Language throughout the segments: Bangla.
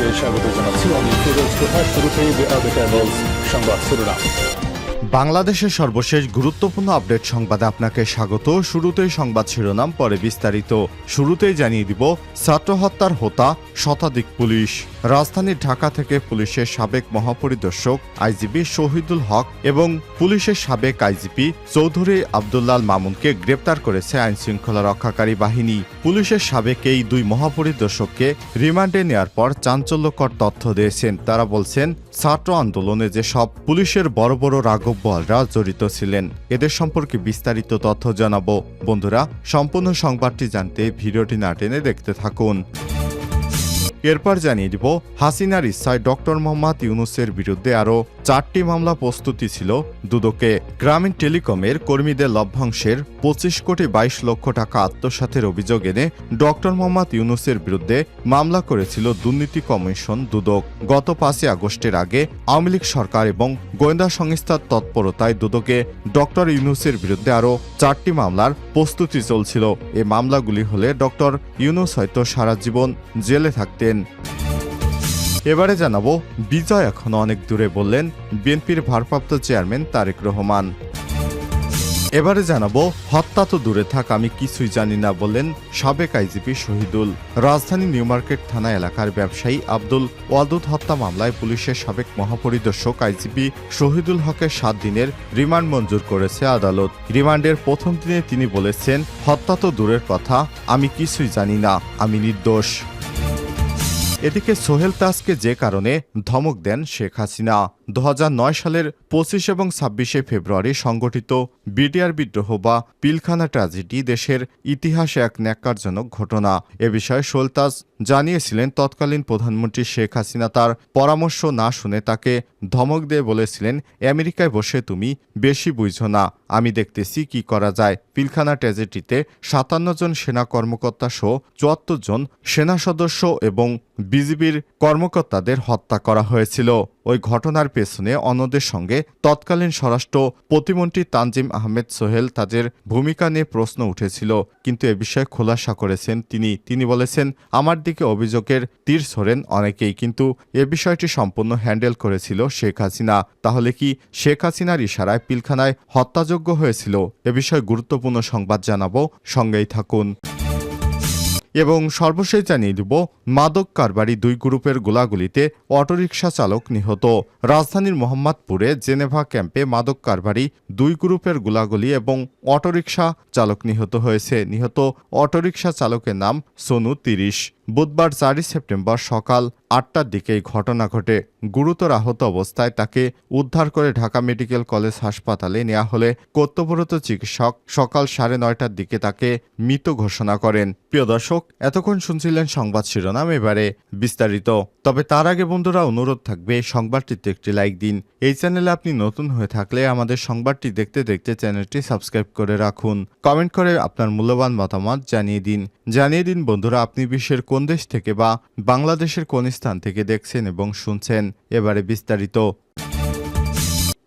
আপনাদেরকে স্বাগত জানাচ্ছি আমি ফিরোজ প্রধান শুরুতেই দ্য টাইমস সংবাদ শিরোনাম বাংলাদেশের সর্বশেষ গুরুত্বপূর্ণ আপডেট সংবাদে আপনাকে স্বাগত। শুরুতেই সংবাদ শিরোনাম, পরে বিস্তারিত। শুরুতেই জানিয়ে দিব, ছাত্র হত্যার হোতা, শতাধিক পুলিশ। রাজধানীর ঢাকা থেকে পুলিশের সাবেক মহাপরিদর্শক আইজিপি শহীদুল হক এবং পুলিশের সাবেক আইজিপি চৌধুরী আবদুল্লাল মামুনকে গ্রেপ্তার করেছে আইনশৃঙ্খলা রক্ষাকারী বাহিনী। পুলিশের সাবেক এই দুই মহাপরিদর্শককে রিমান্ডে নেয়ার পর চাঞ্চল্যকর তথ্য দিয়েছেন। তারা বলছেন ছাত্র আন্দোলনে যেসব পুলিশের বড় বড় রাঘব বলরা জড়িত ছিলেন, এদের সম্পর্কে বিস্তারিত তথ্য জানাব। বন্ধুরা, সম্পূর্ণ সংবাদটি জানতে ভিডিওটি না টেনে দেখতে থাকুন। এরপর জানিয়ে দিব, হাসিনার ইচ্ছায় ডক্টর মোহাম্মদ ইউনুসের বিরুদ্ধে আরও চারটি মামলা প্রস্তুতি ছিল। দুদকে গ্রামীণ টেলিকমের কর্মীদের লভ্যাংশের পঁচিশ কোটি বাইশ লক্ষ টাকা আত্মসাতের অভিযোগ এনে ডক্টর মোহাম্মদ ইউনুসের বিরুদ্ধে মামলা করেছিল দুর্নীতি কমিশন দুদক। গত পাঁচই আগস্টের আগে আওয়ামী লীগ সরকার এবং গোয়েন্দা সংস্থার তৎপরতায় দুদকে ডক্টর ইউনুসের বিরুদ্ধে আরও চারটি মামলার প্রস্তুতি চলছিল। এ মামলাগুলি হলে ডক্টর ইউনুস হয়তো সারা জীবন জেলে থাকতেন। এবারে জানাব, বিজয় এখনও অনেক দূরে বললেন বিএনপির ভারপ্রাপ্ত চেয়ারম্যান তারেক রহমান। এবারে জানাব, হত্যা তো দূরে থাক, আমি কিছুই জানি না বললেন সাবেক আইজিপি শহীদুল। রাজধানী নিউ মার্কেট থানা এলাকার ব্যবসায়ী আব্দুল ওয়াদুদ হত্যা মামলায় পুলিশের সাবেক মহাপরিদর্শক আইজিপি শহীদুল হকের সাত দিনের রিমান্ড মঞ্জুর করেছে আদালত। রিমান্ডের প্রথম দিনে তিনি বলেছেন, হত্যা তো দূরের কথা, আমি কিছুই জানি না, আমি নির্দোষ। এদিকে সোহেল তাসকে যে কারণে ধমক দেন শেখ হাসিনা। দু হাজার নয় সালের পঁচিশ এবং ছাব্বিশে ফেব্রুয়ারি সংগঠিত বিডিআর বিদ্রোহ বা পিলখানা ট্র্যাজেডি দেশের ইতিহাসে এক ন্যাক্কারজনক ঘটনা। এ বিষয়ে সোলতাজ জানিয়েছিলেন, তৎকালীন প্রধানমন্ত্রী শেখ হাসিনা তার পরামর্শ না শুনে তাকে ধমক দিয়ে বলেছিলেন, আমেরিকায় বসে তুমি বেশি বুঝো না, আমি দেখতেছি কি করা যায়। পিলখানা ট্র্যাজেডিতে সাতান্ন জন সেনা কর্মকর্তা সহ চুয়াত্তর জন সেনা সদস্য এবং বিজিবির কর্মকর্তাদের হত্যা করা হয়েছিল। ওই ঘটনার পেছনে অন্যদের সঙ্গে তৎকালীন স্বরাষ্ট্র প্রতিমন্ত্রী তানজিম আহমেদ সোহেল তাদের ভূমিকা নিয়ে প্রশ্ন উঠেছিল। কিন্তু এ বিষয়ে খোলাসা করেছেন তিনি। তিনি বলেছেন, আমার দিকে অভিযোগের তীর ছড়েন অনেকেই, কিন্তু এ বিষয়টি সম্পূর্ণ হ্যান্ডেল করেছিল শেখ হাসিনা। তাহলে কি শেখ হাসিনার ইশারায় পিলখানায় হত্যাযোগ্য হয়েছিল? এ বিষয়ে গুরুত্বপূর্ণ সংবাদ জানাব। সঙ্গেই থাকুন। এবং সর্বশেষ জানিয়ে দিব, মাদক কারবারি দুই গ্রুপের গোলাগুলিতে অটোরিকশা চালক নিহত। রাজধানীর মোহাম্মদপুরে জেনেভা ক্যাম্পে মাদক কারবারি দুই গ্রুপের গোলাগুলি এবং অটোরিকশা চালক নিহত হয়েছে। নিহত অটোরিকশা চালকের নাম সোনু তিরিশ। বুধবার চারই সেপ্টেম্বর সকাল আটটার দিকে এই ঘটনা ঘটে। গুরুতর আহত অবস্থায় তাকে উদ্ধার করে ঢাকা মেডিকেল কলেজ হাসপাতালে নেওয়া হলে কর্তব্যরত চিকিৎসক সকাল সাড়ে নয়টার দিকে তাকে মৃত ঘোষণা করেন। প্রিয় দর্শক, এতক্ষণ শুনছিলেন সংবাদ শিরোনাম, এবারে বিস্তারিত। তবে তার আগে বন্ধুরা, অনুরোধ থাকবে সংবাদটিতে একটি লাইক দিন। এই চ্যানেলে আপনি নতুন হয়ে থাকলে আমাদের সংবাদটি দেখতে দেখতে চ্যানেলটি সাবস্ক্রাইব করে রাখুন। কমেন্ট করে আপনার মূল্যবান মতামত জানিয়ে দিন। জানিয়ে দিন বন্ধুরা, আপনি বিশ্বের কোন দেশ থেকে বা বাংলাদেশের কোন স্থান থেকে দেখছেন এবং শুনছেন, এবারে বিস্তারিত।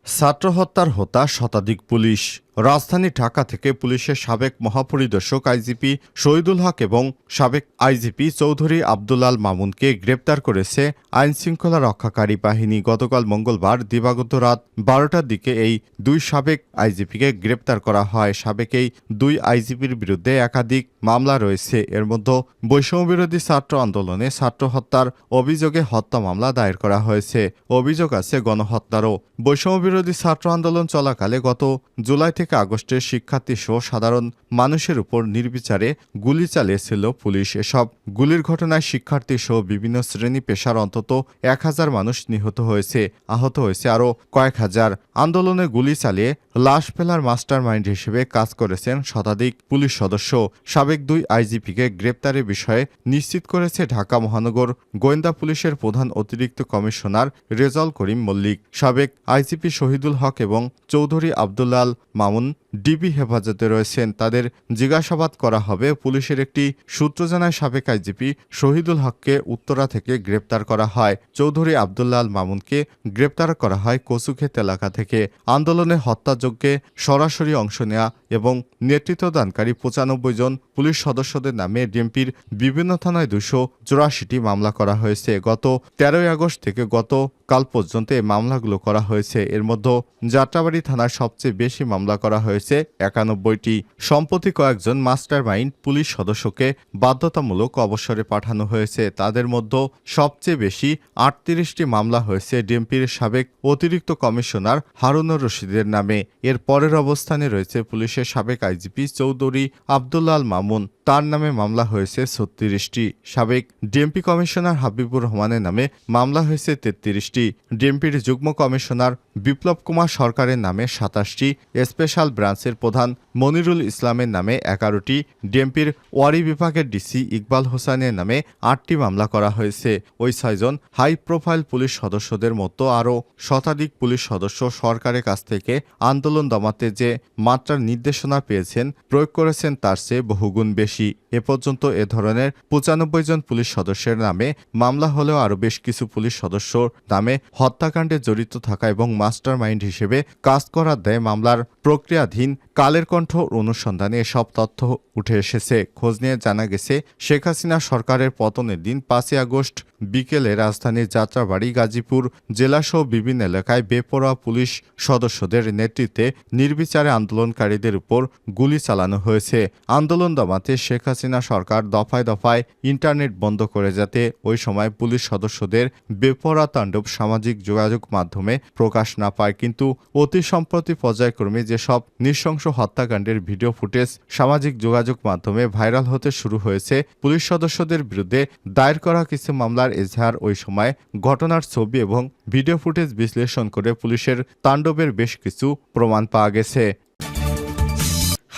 ছাত্র হত্যার হোতা শতাধিক পুলিশ। রাজধানী ঢাকা থেকে পুলিশের সাবেক মহাপরিদর্শক আইজিপি শহীদুল হক এবং সাবেক আইজিপি চৌধুরী আবদুল্লাল মামুনকে গ্রেপ্তার করেছে আইনশৃঙ্খলা রক্ষাকারী বাহিনী। গতকাল মঙ্গলবার দিবাগত রাত বারোটার দিকে এই দুই সাবেক আইজিপিকে গ্রেপ্তার করা হয়। সাবেক এই দুই আইজিপির বিরুদ্ধে একাধিক মামলা রয়েছে। এর মধ্যে বৈষম্যবিরোধী ছাত্র আন্দোলনে ছাত্র হত্যার অভিযোগে হত্যা মামলা দায়ের করা হয়েছে। অভিযোগ আছে, গণহত্যারও বৈষম্যবিরোধী ছাত্র আন্দোলন চলাকালে গত জুলাই থেকে আগস্টে শিক্ষার্থী সহ সাধারণ মানুষের উপর নির্বিচারে গুলি চালিয়েছিল পুলিশ। এসব গুলির ঘটনায় শিক্ষার্থী সহ বিভিন্ন শ্রেণি পেশার অন্তত এক হাজার মানুষ নিহত হয়েছে। আহত হয়েছে আরও কয়েক হাজার। আন্দোলনে গুলি চালিয়ে লাশ ফেলার মাস্টার মাইন্ড হিসেবে কাজ করেছেন শতাধিক পুলিশ সদস্য। সাবেক দুই আইজিপিকে গ্রেপ্তারের বিষয়ে নিশ্চিত করেছে ঢাকা মহানগর গোয়েন্দা পুলিশের প্রধান অতিরিক্ত কমিশনার রেজাল করিম মল্লিক। সাবেক আইজিপি শহীদুল হক এবং চৌধুরী আবদুল্লাল মামুন মামুন ডিবি হেফাজতে রয়েছেন। তাদের জিজ্ঞাসাবাদ করা হবে। পুলিশের একটি সূত্র জানায়, সাবেক আইজিপি শহীদুল হককে উত্তরা থেকে গ্রেপ্তার করা হয়। চৌধুরী আবদুল্লাহ মামুনকে গ্রেপ্তার করা হয় কচুক্ষেত এলাকা থেকে। আন্দোলনে হত্যাযজ্ঞে সরাসরি অংশ নেওয়া এবং নেতৃত্বদানকারী পঁচানব্বই জন পুলিশ সদস্যদের নামে ডিএমপির বিভিন্ন থানায় দুশো চুরাশিটি মামলা করা হয়েছে। গত তেরোই আগস্ট থেকে গত কাল পর্যন্ত এই মামলাগুলো করা হয়েছে। এর মধ্যে যাত্রাবাড়ি থানার সবচেয়ে বেশি মামলা করা হয়েছে একানব্বইটি। সম্প্রতি কয়েকজন মাস্টার মাইন্ড পুলিশ সদস্যকে বাধ্যতামূলক অবসরে পাঠানো হয়েছে। তাদের মধ্যে সবচেয়ে বেশি আটত্রিশটি মামলা হয়েছে ডিএমপির সাবেক অতিরিক্ত কমিশনার হারুনুর রশিদের নামে। এর পরের অবস্থানে রয়েছে পুলিশের সাবেক আইজিপি চৌধুরী আবদুল্লাহ আল মামুন। তার নামে মামলা হয়েছে ছত্রিশটি। সাবেক ডিএমপি কমিশনার হাবিবুর রহমানের নামে মামলা হয়েছে তেত্রিশটি। ডিএমপির যুগ্ম কমিশনার বিপ্লব কুমার সরকারের নামে সাতাশটি। স্পেশাল ব্রাঞ্চের প্রধান মনিরুল ইসলামের নামে এগারোটি ডিএমপির ওয়ারি বিভাগের ডিসি ইকবাল হোসেনের নামে আটটি মামলা করা হয়েছে। ওই ছয়জন হাই প্রোফাইল পুলিশ সদস্যদের মতো আরও শতাধিক পুলিশ সদস্য সরকারের কাছ থেকে আন্দোলন দমাতে যে মাত্রার নির্দেশনা পেয়েছেন, প্রয়োগ করেছেন তার চেয়ে বহুগুণ বেশি। এ পর্যন্ত এ ধরনের পঁচানব্বই জন পুলিশ সদস্যের নামে মামলা হলেও আরও বেশ কিছু পুলিশ সদস্যর নামে হত্যাকাণ্ডে জড়িত থাকা এবং মাস্টার মাইন্ড হিসেবে কাজ করার দেয় মামলার প্রক্রিয়াধীন কালের কণ্ঠ অনুসন্ধানে এসব তথ্য উঠে এসেছে। খোঁজ নিয়ে জানা গেছে, শেখ হাসিনা সরকারের পতনের দিন পাঁচই আগস্ট বিকেলে রাজধানীর যাত্রাবাড়ি গাজীপুর জেলাসহ বিভিন্ন এলাকায় বেপরোয়া পুলিশ সদস্যদের নেতৃত্বে নির্বিচারে আন্দোলনকারীদের উপর গুলি চালানো হয়েছে। আন্দোলন দমাতে শেখ হাসিনা সরকার দফায় দফায় ইন্টারনেট বন্ধ করে যাতে ওই সময় পুলিশ সদস্যদের বেপরোয়া তাণ্ডব সামাজিক যোগাযোগ মাধ্যমে প্রকাশ না পায়। কিন্তু অতি সম্প্রতি পর্যায়ক্রমে যেসব নৃশংস হত্যাকাণ্ডের ভিডিও ফুটেজ সামাজিক যোগাযোগ মাধ্যমে ভাইরাল হতে শুরু হয়েছে। পুলিশ সদস্যদের বিরুদ্ধে দায়ের করা কিছু মামলার এজাহার ওই সময় ঘটনার ছবি এবং ভিডিও ফুটেজ বিশ্লেষণ করে পুলিশের তাণ্ডবের বেশ কিছু প্রমাণ পাওয়া গেছে।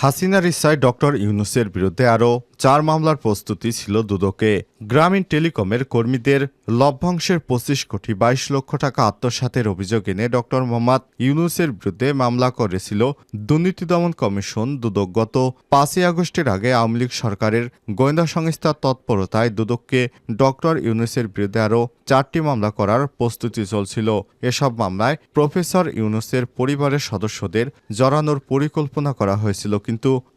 হাসিনার ইচ্ছায় ডক্টর ইউনুসের বিরুদ্ধে আরও চার মামলার প্রস্তুতি ছিল দুদকে। গ্রামীণ টেলিকমের কর্মীদের লভ্যাংশের পঁচিশ কোটি বাইশ লক্ষ টাকা আত্মসাতের অভিযোগ এনে ডক্টর মোহাম্মদ ইউনুসের বিরুদ্ধে মামলা করেছিল দুর্নীতি দমন কমিশন দুদক। গত পাঁচই আগস্টের আগে আওয়ামী লীগ সরকারের গোয়েন্দা সংস্থার তৎপরতায় দুদককে ডক্টর ইউনুসের বিরুদ্ধে আরও চারটি মামলা করার প্রস্তুতি চলছিল। এসব মামলায় প্রফেসর ইউনুসের পরিবারের সদস্যদের জড়ানোর পরিকল্পনা করা হয়েছিল, কিন্তু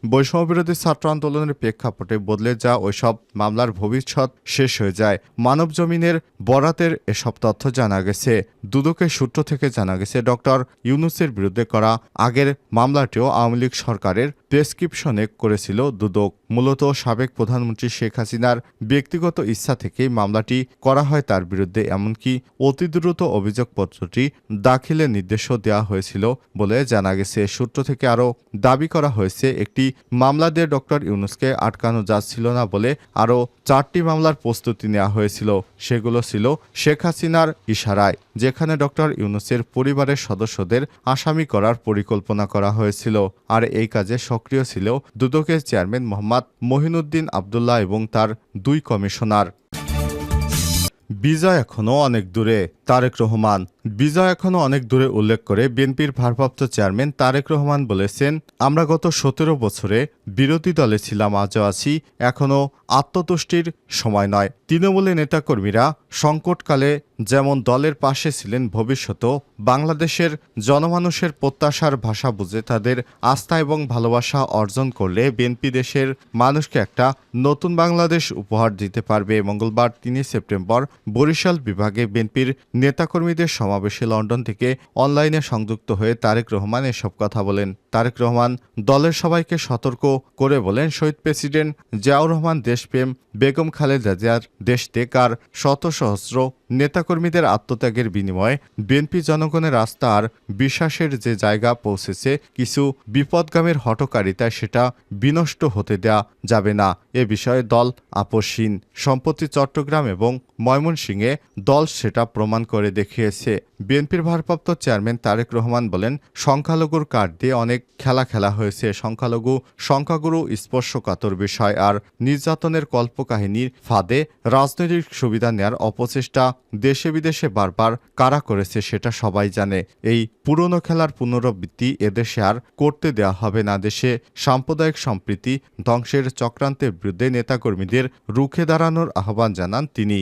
বৈষম্যবিরোধী ছাত্র আন্দোলনের প্রেক্ষাপটে বদলে যা ওইসব মামলার ভবিষ্যৎ শেষ হয়ে যায়। মানব জমিনের বরাতের এসব তথ্য জানা গেছে। দুদকের সূত্র থেকে জানা গেছে, ডক্টর ইউনুসের বিরুদ্ধে করা আগের মামলাটিও আওয়ামী লীগ সরকারের প্রেসক্রিপশনে করেছিল দুদক। মূলত সাবেক প্রধানমন্ত্রী শেখ হাসিনার ব্যক্তিগত ইচ্ছা থেকেই মামলাটি করা হয় তার বিরুদ্ধে, এমনকি অতি দ্রুত অভিযোগপত্রটি দাখিলের নির্দেশও দেওয়া হয়েছিল বলে জানা গেছে। সূত্র থেকে আরও দাবি করা হয়েছে, একটি মামলা দিয়ে ডক্টর ইউনুসকে আটকানো যাচ্ছিল না বলে আরও চারটি মামলার প্রস্তুতি নেওয়া হয়েছিল। সেগুলো ছিল শেখ হাসিনার ইশারায়, যেখানে ডক্টর ইউনুসের পরিবারের সদস্যদের আসামি করার পরিকল্পনা করা হয়েছিল। আর এই কাজে সক্রিয় ছিল দুদকের চেয়ারম্যান মোহাম্মদ মহিনুদ্দিন আবদুল্লাহ এবং তার দুই কমিশনার। বিজয় এখনও অনেক দূরে। তারেক রহমান। বিজয় এখনও অনেক দূরে উল্লেখ করে বিএনপির ভারপ্রাপ্ত চেয়ারম্যান তারেক রহমান বলেছেন, আমরা গত সতেরো বছরে বিরোধী দলে ছিলাম, আজও আছি এখনও আত্মতুষ্টির সময় নয়। তৃণমূলের নেতাকর্মীরা সংকটকালে যেমন দলের পাশে ছিলেন, ভবিষ্যতেও বাংলাদেশের জনমানুষের প্রত্যাশার ভাষা বুঝে তাদের আস্থা এবং ভালোবাসা অর্জন করলে বিএনপি দেশের মানুষকে একটা নতুন বাংলাদেশ উপহার দিতে পারবে। মঙ্গলবার তিনই সেপ্টেম্বর বরিশাল বিভাগে বিএনপির নেতাকর্মীদের সমাবেশে লন্ডন থেকে অনলাইনে সংযুক্ত হয়ে তারেক রহমান এসব কথা বলেন। তারেক রহমান দলের সবাইকে সতর্ক করে বলেন, শহীদ প্রেসিডেন্ট জিয়াউর রহমান দেশপ্রেম, বেগম খালেদা জিয়ার দেশত্যাগ আর শত সহস্র নেতাকর্মীদের আত্মত্যাগের বিনিময়ে বিএনপি জনগণের আস্থা আর বিশ্বাসের যে জায়গা পৌঁছেছে, কিছু বিপদগামের হটকারিতায় সেটা বিনষ্ট হতে দেয়া যাবে না। এ বিষয়ে দল আপোষহীন সম্প্রতি চট্টগ্রাম এবং ময়মনসিংহে দল সেটা প্রমাণ করে দেখিয়েছে। বিএনপির ভারপ্রাপ্ত চেয়ারম্যান তারেক রহমান বলেন, সংখ্যালঘুর কার্ড দিয়ে অনেক খেলা খেলা হয়েছে। সংখ্যালঘু সংখ্যাগুরু স্পর্শকাতর বিষয়। আর নির্যাতনের কল্পকাহিনীর ফাঁদে রাজনৈতিক সুবিধা নেয়ার অপচেষ্টা দেশে বিদেশে বারবার কারা করেছে সেটা সবাই জানে। এই পুরনো খেলার পুনরাবৃত্তি এদেশে আর করতে দেওয়া হবে না। দেশে সাম্প্রদায়িক সম্প্রীতি ধ্বংসের চক্রান্তের বিরুদ্ধে নেতাকর্মীদের রুখে দাঁড়ানোর আহ্বান জানান তিনি।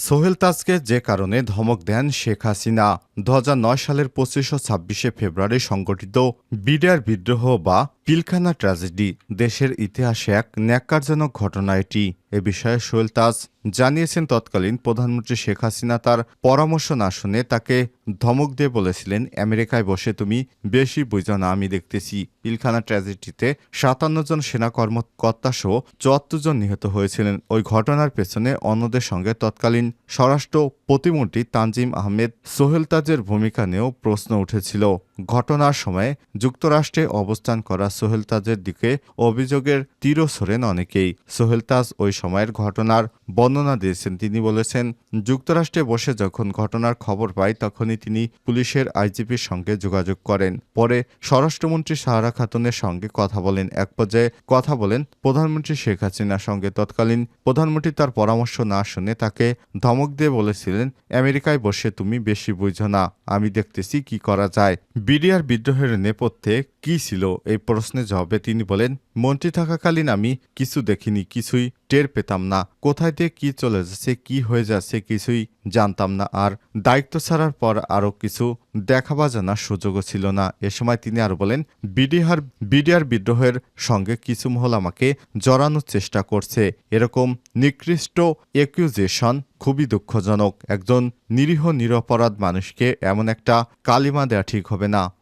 সোহেল তাজকে যে কারণে ধমক দেন শেখ হাসিনা, দু হাজার নয় সালের পঁচিশ ও ছাব্বিশে ফেব্রুয়ারি সংগঠিত বিডিআর বিদ্রোহ বা পিলখানা ট্র্যাজেডি দেশের ইতিহাসে এক ন্যাক্কারজনক ঘটনা এটি। এ বিষয়ে সোহেল তাজ জানিয়েছেন, তৎকালীন প্রধানমন্ত্রী শেখ হাসিনা তার পরামর্শ না শুনে তাকে ধমক দিয়ে বলেছিলেন, আমেরিকায় বসে তুমি বেশি বুঝো না, আমি দেখতেছি পিলখানা ট্র্যাজেডিতে সাতান্ন জন সেনা কর্মকর্তা সহ চুয়াত্তর জন নিহত হয়েছিলেন। ওই ঘটনার পেছনে অন্যদের সঙ্গে তৎকালীন স্বরাষ্ট্র প্রতিমন্ত্রী তানজিম আহমেদ সোহেল তাজের ভূমিকা নিয়েও প্রশ্ন উঠেছিল। ঘটনার সময় যুক্তরাষ্ট্রে অবস্থান করা সোহেল তাজের দিকে অভিযোগের তীরও সরেন অনেকেই। সোহেল তাজ ওই সময়ের ঘটনার বর্ণনা দিয়েছেন। তিনি বলেছেন, যুক্তরাষ্ট্রে বসে যখন ঘটনার খবর পাই, তখনই তিনি পুলিশের আইজিপির সঙ্গে যোগাযোগ করেন। পরে স্বরাষ্ট্রমন্ত্রী সাহারা খাতুনের সঙ্গে কথা বলেন। এক পর্যায়ে কথা বলেন প্রধানমন্ত্রী শেখ হাসিনার সঙ্গে। তৎকালীন প্রধানমন্ত্রী তার পরামর্শ না শুনে তাকে ধমক দিয়ে বলেছিলেন, আমেরিকায় বসে তুমি বেশি বুঝো না। আমি দেখতেছি কি করা যায়। বিডিআর বিদ্রোহের নেপথ্যে কি ছিল এই প্রশ্নের জবাবে তিনি বলেন, মন্ত্রী থাকাকালীন আমি কিছু দেখিনি, কিছুই টের পেতাম না। কোথায় দিয়ে কি চলে যাচ্ছে, কি হয়ে যাচ্ছে কিছুই জানতাম না। আর দায়িত্ব ছাড়ার পর আরও কিছু দেখাবা জানার সুযোগও ছিল না। এ সময় তিনি আরও বলেন, বিডিআর বিডিআর বিদ্রোহের সঙ্গে কিছু মহল আমাকে জড়ানোর চেষ্টা করছে। এরকম নিকৃষ্ট একিউজেশন খুবই দুঃখজনক। একজন নিরীহ, নিরপরাধ মানুষকে এমন একটা কালিমা দেওয়া ঠিক হবে না।